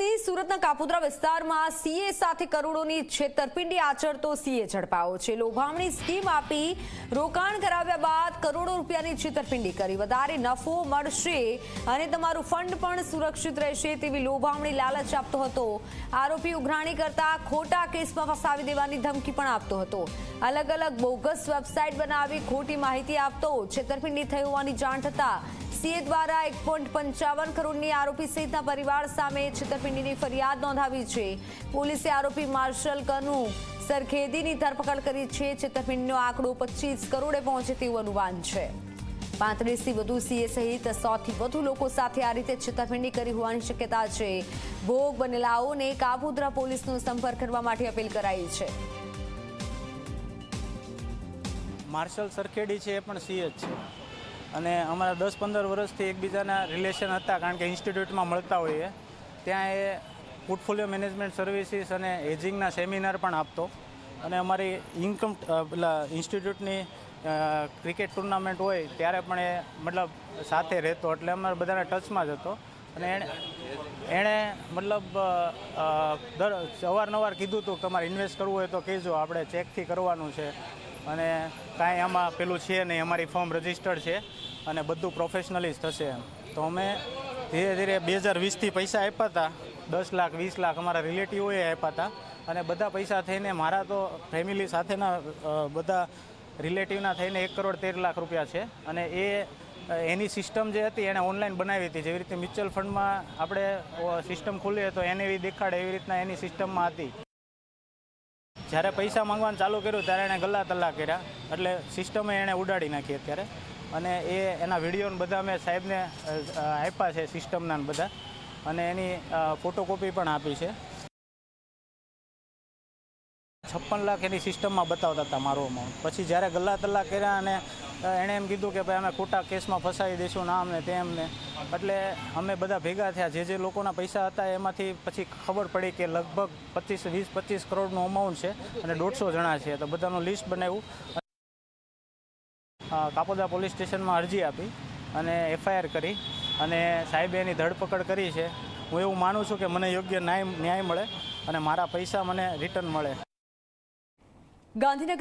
સુરતની સુરતના કાપોદ્રા વિસ્તારમાં સીએ સાથે કરોડોની છેતરપિંડી આચરતો સીએ ઝડપાયો છે. લોભામણી સ્કીમ આપી રોકાણ કરાવ્યા બાદ કરોડો રૂપિયાની છેતરપિંડી કરી. વધારે નફો મળશે અને તમારું ફંડ પણ સુરક્ષિત રહેશે તેવી લોભામણી લાલચ આપતો હતો. આરોપી ઉઘરાણી કરતા ખોટા કેસમાં ફસાવી દેવાની ધમકી પણ આપતો હતો. અલગ અલગ બોગસ વેબસાઇટ બનાવી ખોટી માહિતી આપતો છેતરપિંડી થઈ હોવાની જાણ થતા સીએ દ્વારા એક પોઈન્ટ પંચાવન કરોડની આરોપી સહિતના પરિવાર સામે છેતરપિંડીની ફરિયાદ નોંધાવી છે. પોલીસે આરોપી માર્શલ કનુ સરખેદીની ધરપકડ કરી છે. છેતરપિંડીનો આંકડો પચીસ કરોડે પહોંચે તેવું અનુમાન છે. પાંત્રીસથી વધુ સીએ સહિત સોથી વધુ લોકો સાથે આ રીતે છેતરપિંડી કરી હોવાની શક્યતા છે. ભોગ બનેલાઓને કાબુદ્રા પોલીસનો સંપર્ક કરવા માટે અપીલ કરાઈ છે. માર્શલ સરખેડી છે એ પણ સીએ જ છે. અને અમારા દસ પંદર વર્ષથી એકબીજાના રિલેશન હતા, કારણ કે ઇન્સ્ટિટ્યૂટમાં મળતા હોઈએ. ત્યાં એ પોર્ટફોલિયો મેનેજમેન્ટ સર્વિસીસ અને હેજિંગના સેમિનાર પણ આપતો. અને અમારી ઇન્કમ પેલા ઇન્સ્ટિટ્યૂટની ક્રિકેટ ટુર્નામેન્ટ હોય ત્યારે પણ એ મતલબ સાથે રહેતો. એટલે અમારે બધાના ટચમાં જ હતો. અને એણે એણે મતલબ દર અવારનવાર કીધું હતું કે તમારે ઇન્વેસ્ટ કરવું હોય તો કહેજો, આપણે ચેકથી કરવાનું છે. અને કાંઈ આમાં પેલું છે નહીં, અમારી ફોર્મ રજિસ્ટર્ડ છે અને બધું પ્રોફેશનલી જ થશે એમ. તો અમે ધીરે ધીરે બે હજાર વીસથી પૈસા આપ્યા હતા. દસ લાખ, વીસ લાખ અમારા રિલેટિવોએ આપ્યા હતા. અને બધા પૈસા થઈને મારા તો ફેમિલી સાથેના બધા રિલેટિવના થઈને એક કરોડ તેર લાખ રૂપિયા છે. અને એ એની સિસ્ટમ જે હતી એણે ઓનલાઈન બનાવી હતી. જેવી રીતે મ્યુચ્યુઅલ ફંડમાં આપણે સિસ્ટમ ખોલીએ તો એને એવી દેખાડે એવી રીતના એની સિસ્ટમમાં હતી. જ્યારે પૈસા માંગવાનું ચાલુ કર્યું ત્યારે એણે ગલ્લા તલ્લા કર્યા. એટલે સિસ્ટમે એણે ઉડાડી નાખી અત્યારે. અને એ એના વીડિયો બધા મેં સાહેબને આપ્યા છે સિસ્ટમના બધા. અને એની ફોટોકોપી પણ આપી છે. છપ્પન લાખ એની સિસ્ટમમાં બતાવતા હતા મારો અમાઉન્ટ પછી જ્યારે ગલ્લા તલ્લા કર્યા અને એણે એમ કીધું કે ભાઈ અમે ખોટા કેસમાં ફસાવી દઈશું ના અમને તેમ ને એટલે અમે બધા ભેગા થયા. જે જે લોકોના પૈસા હતા એમાંથી પછી ખબર પડી કે લગભગ પચીસ, વીસ, પચીસ કરોડનું અમાઉન્ટ છે અને દોઢસો જણા છે. તો બધાનું લિસ્ટ બનાવ્યું. કાપોદા પોલીસ સ્ટેશનમાં અરજી આપી અને એફઆઈઆર કરી અને સાહેબે એની ધરપકડ કરી છે. હું એવું માનું છું કે મને યોગ્ય ન્યાય ન્યાય મળે અને મારા પૈસા મને રિટર્ન મળે. ગાંધીનગર